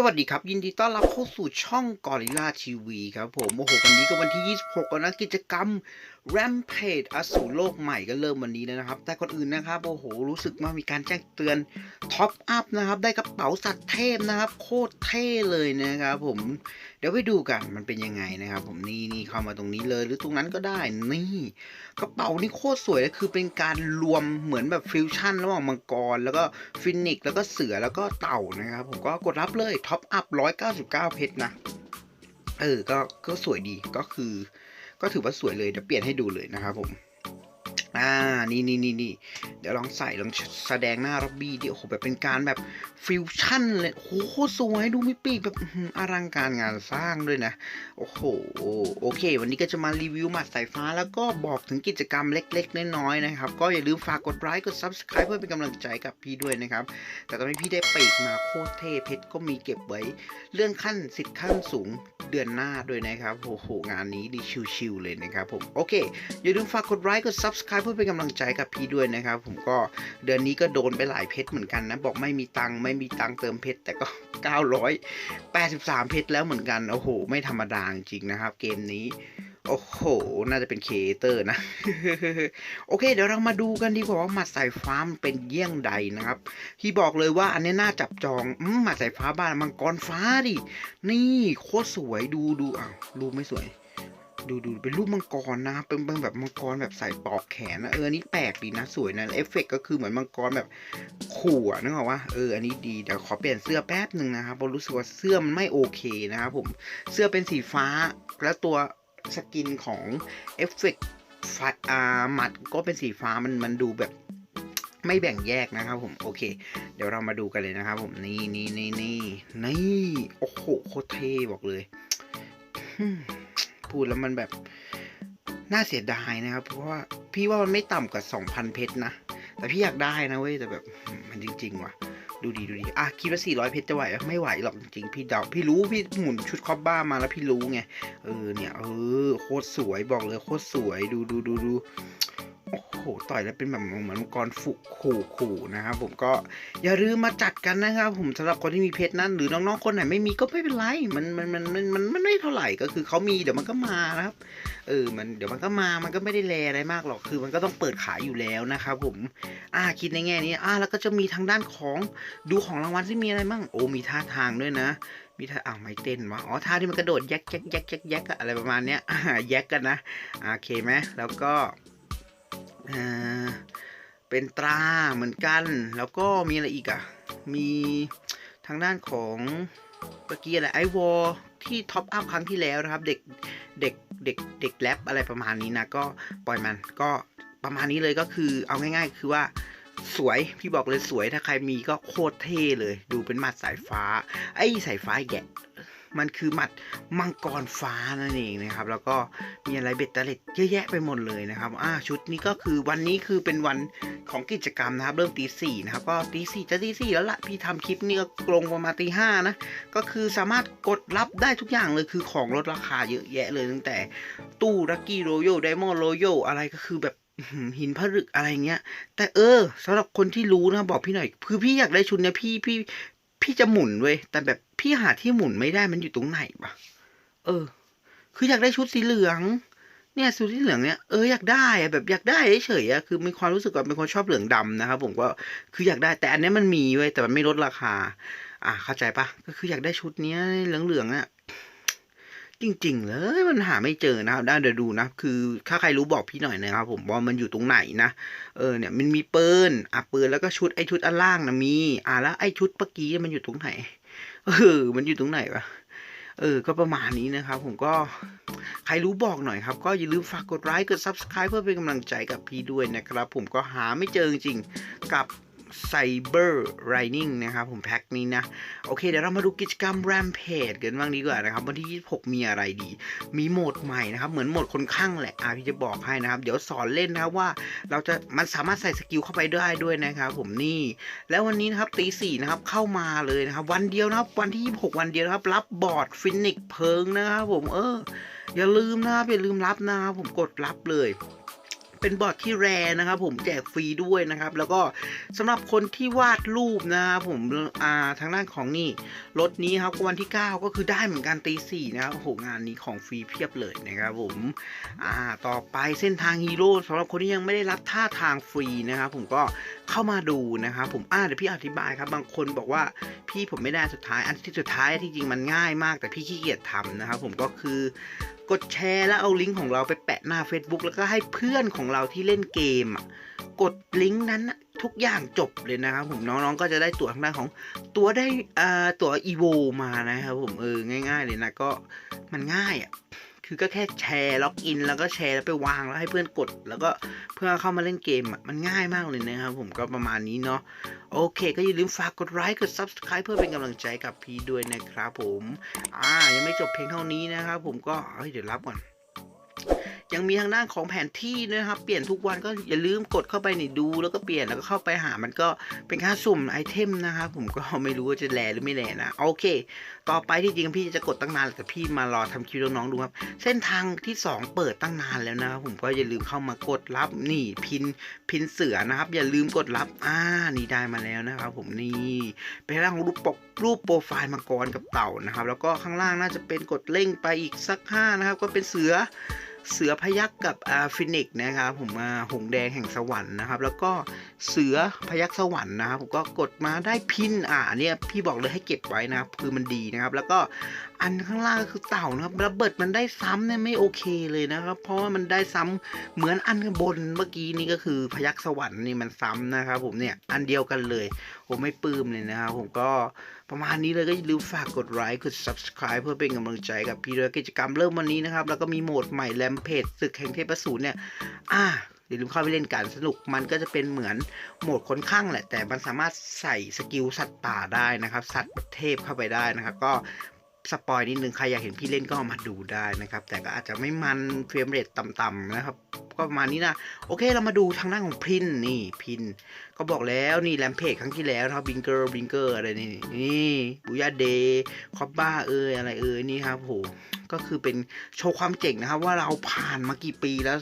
สวัสดีครับ ยินดีต้อนรับเข้าสู่ช่องกอริล่าทีวีครับผม โอ้โห วันนี้ก็วันที่ 26 แล้วนะกิจกรรม Rampage อสูรโลกใหม่ก็เริ่มวันนี้แล้วนะครับ แต่ก่อนอื่นนะครับ โอ้โห รู้สึกว่ามีการแจ้งเตือนท็อปอัพนะครับ ได้กระเป๋าสัตว์เทพนะครับ โคตรเท่เลยนะครับผม เดี๋ยวไปดูกันมันเป็นยังไงนะครับ ผมนี่นี่เข้ามาตรงนี้เลย หรือตรงนั้นก็ได้ นี่กระเป๋านี่โคตรสวยเลยคือเป็นการรวมเหมือนแบบฟิวชั่นระหว่างมังกร แล้วก็ฟินิกแล้วก็เสือแล้วก็เต่านะครับ ผมก็กดรับเลยท็อปอัพ199 เพชรนะ เออ ก็ก็สวยดีก็คือ ก็ถือว่าสวยเลยเดี๋ยวเปลี่ยนให้ดูเลยนะครับผม อ่านี่นี่นี่นี่เดี๋ยวลองใส่ลองแสดงหน้าร็อบบี้ดิโอ้โหแบบเป็นการแบบฟิวชั่นเลยโอ้โหสวยดูมีปีกแบบอลังการงานสร้างด้วยนะ โอ้โหโอเค วันนี้ก็จะมารีวิวหมัดสายฟ้า แล้วก็บอกถึงกิจกรรมเล็ก ๆ น้อยๆนะครับ ก็อย่าลืมฝากกดไลค์กด Subscribe เพื่อเป็นกำลังใจกับพี่ด้วยนะครับ แต่ตอนนี้พี่ได้ปีกมาโคตรเท่เพชรก็มีเก็บไว้เลื่อนขั้นสิทธิ์ขั้นสูงเดือนหน้าด้วยนะครับโอ้โหงานนี้ดีชิวๆเลยนะครับผมโอเค อย่าลืมฝากกดไลค์กด Subscribe เพื่อเป็นกำลังใจกับพี่ด้วยนะครับ ผมก็เดือนนี้ก็โดนไปหลายเพชรเหมือนกันนะบอกไม่มีตังค์ไม่มีตังค์เติมเพชรแต่ก็ 983 เพชรแล้วเหมือนกันโอ้โห ไม่ธรรมดาจริงนะครับ เกมนี้โอ้โห น่าจะเป็นเคเตอร์นะ โอเค เดี๋ยวเรามาดูกันดีกว่าว่าหมัดสายฟ้ามันเป็นเยี่ยงใดนะครับพี่บอกเลยว่าอันนี้น่าจับจองอมหมัดสายฟ้าบ้านมังกรฟ้าดิ นี่โคตรสวยดูดูอ้าวรูไม่สวย ดูดูเป็นรูปมังกรนะครับเป็นแบบมังกรแบบใส่ปลอกแขนนะเออนนี้แปลกดีนะสวยนะเอฟเฟกต์ก็คือเหมือนมังกรแบบขู่อะนึกออกว่าเอออันนี้ดีเดี๋ยวขอเปลี่ยนเสื้อแป๊บหนึ่งนะครับเพราะรู้สึกว่าเสื้อมันไม่โอเคนะครับผมเสื้อเป็นสีฟ้า แล้วตัวสกินของเอฟเฟกต์ฟัดอ่าหมัดก็เป็นสีฟ้ามันมันดูแบบไม่แบ่งแยกนะครับผมโอเค เดี๋ยวเรามาดูกันเลยนะครับผมนี่นี่นี่นี่นี่โอ้โหโคตรเท่บอกเลย พูดแล้วมันแบบน่าเสียดายนะครับ เพราะว่าพี่ว่ามันไม่ต่ำกว่า 2,000 เพชรนะ แต่พี่อยากได้นะเว้ย แต่แบบมันจริง ๆ ว่ะ ดูดีดูดีอะคิดว่า 400 เพชรจะไหวไมไม่ไหวหรอกจริงๆ พี่เดา พี่รู้พี่หมุนชุดคอบบ้ามาแล้วพี่รู้ไง เออเนี่ย เออโคตรสวยบอกเลยโคตรสวยดูดูดูดู โอ้โหต่อยแล้วเป็นแบบเหมือนมังกรฟุกขู่ขู่นะครับผมก็อย่าลืมมาจัดกันนะครับผมสำหรับคนที่มีเพชรนั้น หรือน้องๆคนไหนไม่มีก็ไม่เป็นไรมันมันมันมันมันมันไม่เท่าไหร่ก็คือเขามีเดี๋ยวมันก็มานะครับเออมันเดี๋ยวมันก็มามันก็ไม่ได้แลอะไรมากหรอกคือมันก็ต้องเปิดขายอยู่แล้วนะครับผมอ่าคิดในแง่นี้อ่าแล้วก็จะมีทางด้านของดูของรางวัลที่มีอะไรมั่งโอ้มีท่าทางด้วยนะมีท่าอ้าวไม่เต้นวะอ๋อท่าที่มันกระโดดแยกแยกแยกแยกแยกอะไรประมาณเนี้ยอ่าแยกกันนะโอเคไหมแล้วก็ อ่าเป็นตราเหมือนกัน แล้วก็มีอะไรอีกอะ มีทางด้านของเมื่อกี้อะไรไอวอลที่ท็อปอัพครั้งที่แล้วนะครับ เด็กเด็กเด็กเด็กแรปอะไรประมาณนี้นะ ก็ปล่อยมันก็ประมาณนี้เลยก็คือเอาง่ายๆ คือว่าสวยพี่บอกเลยสวยถ้าใครมีก็โคตรเท่เลย ดูเป็นมัดสายฟ้า ไอ้สายฟ้าแกะ มันคือหมัดมังกรฟ้านั่นเองนะครับ แล้วก็มีอะไรเบ็ดเตล็ดเยอะแยะไปหมดเลยนะครับอ่าชุดนี้ก็คือวันนี้คือเป็นวันของกิจกรรมนะครับ เริ่มตีสี่นะครับ ก็ตีสี่จะตีสี่แล้วละพี่ทำคลิปนี้ก็ลงประมาณตีห้านะ ก็คือสามารถกดรับได้ทุกอย่างเลยคือของลดราคาเยอะแยะเลยตั้งแต่ตู้ลักกี้โรโยไดมอนด์โรโยอะไรก็คือแบบหินผลึกอะไรเงี้ย แต่เออสำหรับคนที่รู้นะบอกพี่หน่อย คือพี่อยากได้ชุดเนี้ยพี่พี่ พี่จะหมุนเว้ยแต่แบบพี่หาที่หมุนไม่ได้มันอยู่ตรงไหนปะเออ คืออยากได้ชุดสีเหลือง เนี่ยชุดสีเหลืองเนี่ยเอออยากได้อะแบบอยากได้เฉยอะคือมีความรู้สึกว่าเป็นคนชอบเหลืองดำนะครับผมก็คืออยากได้แต่อันนี้มันมีเว้ยแต่มันไม่ลดราคา อะเข้าใจปะก็คืออยากได้ชุดเนี้ยเหลืองๆอะ จริง ๆ เลยมันหาไม่เจอนะครับได้เดี๋ยวดูนะ คือถ้าใครรู้บอกพี่หน่อยนะครับ ผมว่ามันอยู่ตรงไหนนะเออเนี่ยมันมีปืนอะปืนแล้วก็ชุดไอชุดอันล่างนะมีอะแล้วไอชุดเมื่อกี้มันอยู่ตรงไหนเออมันอยู่ตรงไหนวะเออ ก็ประมาณนี้นะครับ ผมก็ใครรู้บอกหน่อยครับ ก็อย่าลืมฝากกดไลค์กด subscribe เพื่อเป็นกำลังใจกับพี่ด้วยนะครับ ผมก็หาไม่เจอจริงๆกับ Cyber Riding นะครับผมแพ็คนี้นะ โอเค เดี๋ยวเรามาดูกิจกรรม Rampage กันบ้างดีกว่านะครับ วันที่ 26 มีอะไรดี มีโหมดใหม่นะครับ เหมือนโหมดคนข้างแหละอะพี่จะบอกให้นะครับ เดี๋ยวสอนเล่นนะว่าเราจะมันสามารถใส่สกิลเข้าไปได้ด้วยนะครับผมนี่ แล้ววันนี้นะครับตีสี่นะครับเข้ามาเลยนะครับ วันเดียวนะครับวันที่ 26 วันเดียวนะครับ รับบอร์ดฟินิกเพิงนะครับผมเอออย่าลืมนะครับอย่าลืมรับนะครับผมกดรับเลย เป็นบอร์ดที่แรนะครับผมแจกฟรีด้วยนะครับ แล้วก็สำหรับคนที่วาดรูปนะครับผมอ่าทางด้านของนี่รถนี้ครับวันที่ 9 ก็คือได้เหมือนกันตีสี่นะครับโอ้โหงานนี้ของฟรีเพียบเลยนะครับผมอ่าต่อไปเส้นทางฮีโร่สำหรับคนที่ยังไม่ได้รับท่าทางฟรีนะครับผมก็ เข้ามาดูนะครับผมอ่าเดี๋ยวพี่อธิบายครับบางคนบอกว่าพี่ผมไม่ได้สุดท้ายอันที่สุดท้ายที่จริงมันง่ายมาก แต่พี่ขี้เกียจทำนะครับผมก็คือกดแชร์แล้วเอาลิงก์ของเราไปแปะหน้า Facebook แล้วก็ให้เพื่อนของเราที่เล่นเกมกดลิงก์นั้นทุกอย่างจบเลยนะครับผมน้องๆก็จะได้ตั๋วทางด้านของตั๋วได้ตั๋วอีโวมานะครับผมเออง่าย ๆ เลยนะก็มันง่ายอะ คือก็แค่แชร์ล็อกอิน แล้วก็แชร์แล้วไปวางแล้วให้เพื่อนกด แล้วก็เพื่อเข้ามาเล่นเกมอะมันง่ายมากเลยนะครับผมก็ประมาณนี้เนาะโอเค ก็อย่าลืมฝากกดไลค์กด Subscribe เพื่อเป็นกำลังใจกับพี่ด้วยนะครับผม อ่ายังไม่จบเพียงเท่านี้นะครับผมก็เฮ้ยเดี๋ยวรับก่อน ยังมีทางด้านของแผนที่นะครับเปลี่ยนทุกวันก็อย่าลืมกดเข้าไปในดูแล้วก็เปลี่ยนแล้วก็เข้าไปหามันก็เป็นค่าสุ่มไอเทมนะครับผมก็ไม่รู้ว่าจะแลหรือไม่แลนะโอเค ต่อไปที่จริงพี่จะกดตั้งนานแต่พี่มารอทำคลิปน้องๆดูครับ เส้นทางที่ 2 เปิดตั้งนานแล้วนะครับผมก็อย่าลืมเข้ามากดรับนี่พินพินเสือนะครับ อย่าลืมกดรับอ่านี่ได้มาแล้วนะครับ ผมนี่เป็นเรื่องของรูปปกรูปโปรไฟล์มังกรกับเต่านะครับ แล้วก็ข้างล่างน่าจะเป็นกดเร่งไปอีกสักห้านะครับก็เป็นเสือ เสือพยักกับอาฟินิกซ์นะครับผมมาหงแดงแห่งสวรรค์นะครับ แล้วก็ เสือพยักสวรรค์นะครับผมก็กดมาได้พินอ่าเนี่ยพี่บอกเลยให้เก็บไว้นะครับคือมันดีนะครับ แล้วก็อันข้างล่างก็คือเต่านะครับระเบิดมันได้ซ้ำเนี่ยไม่โอเคเลยนะครับ เพราะว่ามันได้ซ้ำเหมือนอันข้างบนเมื่อกี้นี่ก็คือพยักสวรรค์นี่มันซ้ำนะครับผมเนี่ยอันเดียวกันเลย ผมไม่ปลื้มเลยนะครับผมก็ประมาณนี้เลยก็อย่าลืมฝากกดไลค์กด subscribe เพื่อเป็นกำลังใจกับพี่ด้วยกิจกรรมเริ่มวันนี้นะครับ แล้วก็มีโหมดใหม่แรมเพจศึกแห่งเทพสูรเนี่ยอ่า อย่าลืมเข้าไปเล่นกันสนุกมันก็จะเป็นเหมือนโหมดค้นข้างแหละ แต่มันสามารถใส่สกิลสัตว์ป่าได้นะครับ สัตว์เทพเข้าไปได้นะครับ ก็สปอยนิดนึงใครอยากเห็นพี่เล่นก็มาดูได้นะครับ แต่ก็อาจจะไม่มันเฟรมเรทต่ำๆนะครับ ก็ประมาณนี้นะ โอเคเรามาดูทางด้านของพินนี่พิน ก็บอกแล้วนี่แรมเพจครั้งที่แล้วนะครับบิงเกอร์บิงเกอร์อะไรนี่นี่บุยาเดย์คอบบ้าเอยอะไรเอยนี่ครับโหก็คือเป็นโชว์ความเจ๋งนะครับ ว่าเราผ่านมากี่ปีแล้ว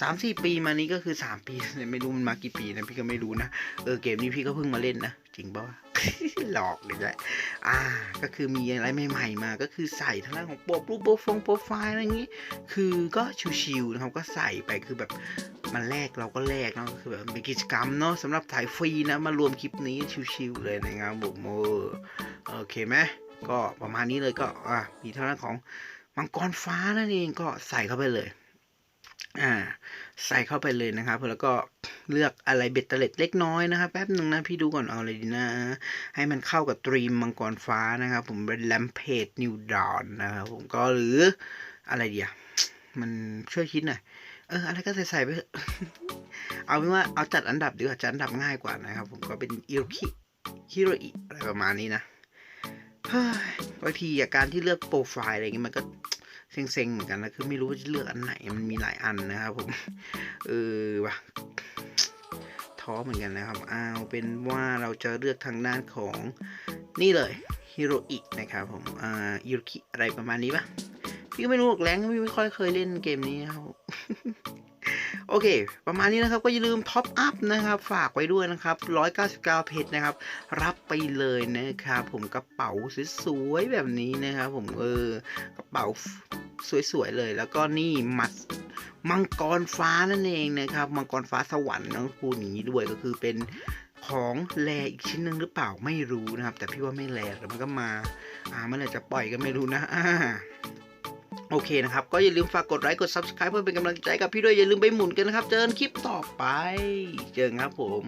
สามสี่ปีมานี้ก็คือสามปีไม่รู้มันมากี่ปีนะพี่ก็ไม่รู้นะเออเกมนี้พี่ก็เพิ่งมาเล่นนะจริงป่าวะหลอกเลยแหละอ่า ก็คือมีอะไรใหม่ๆมา ก็คือใส่ทางด้านของโปรรูปโปรฟงโปรไฟล์อะไรอย่างงี้ คือก็ชิวๆนะครับก็ใส่ไปคือแบบมันแลกเราก็แลกเนาะคือแบบเป็นกิจกรรมเนาะสำหรับถ่ายฟรีนะมารวมคลิปนี้ชิวๆเลยนะครับผมโอโอเคไหมก็ประมาณนี้เลยก็อะมีเท่านั้นของมังกรฟ้านั่นเองก็ใส่เข้าไปเลย อ่าใส่เข้าไปเลยนะครับ แล้วก็เลือกอะไรเบ็ดเตล็ดเล็กน้อยนะครับแป๊บหนึ่งนะพี่ดูก่อนเอาเลยดีนะ ให้มันเข้ากับตรีมมังกรฟ้านะครับ ผมเป็นแลมเพจนิวดอนนะครับผมก็หรืออะไรเดียมันช่วยคิดหน่อยเอออะไรก็ใส่ใส่ไปเถอะเอาเป็นว่าเอาจัดอันดับดีกว่าจัดอันดับง่ายกว่านะครับ ผมก็เป็นอิโรคิฮิโรอิอะไรประมาณนี้นะเฮ้ยบางทีอาการที่เลือกโปรไฟล์อะไรอย่างงี้ยมันก็ เซ็งๆเหมือนกันนะคือไม่รู้ว่าจะเลือกอันไหนมันมีหลายอันนะครับผมเออว่ะท้อเหมือนกันนะครับเอาเป็นว่าเราจะเลือกทางด้านของนี่เลยฮิโรอินะครับผมอ่าอิรุคิอะไรประมาณนี้ปะพี่ก็ไม่รู้หรอกแรงพี่ไม่ค่อยเคยเล่นเกมนี้นะครับโอเค ประมาณนี้นะครับก็อย่าลืมท็อปอัพนะครับ ฝากไว้ด้วยนะครับ 199 เพชรนะครับ รับไปเลยนะครับ ผมกระเป๋าสวยๆแบบนี้นะครับ ผมเออกระเป๋า สวยๆเลย แล้วก็นี่มัดมังกรฟ้านั่นเองนะครับ มังกรฟ้าสวรรค์ต้องพูอย่างนี้ด้วยก็คือเป็นของแรอีกชิ้นหนึ่งหรือเปล่าไม่รู้นะครับ แต่พี่ว่าไม่แรแต่มันก็มา อ่ามื่อไหร่จะปล่อยก็ไม่รู้นะอ่าโอเคนะครับ ก็อย่าลืมฝากกดไลค์กด subscribe เพื่อเป็นกำลังใจกับพี่ด้วยอย่าลืมไปหมุนกันนะครับ เจอกันคลิปต่อไป เจอกันครับผม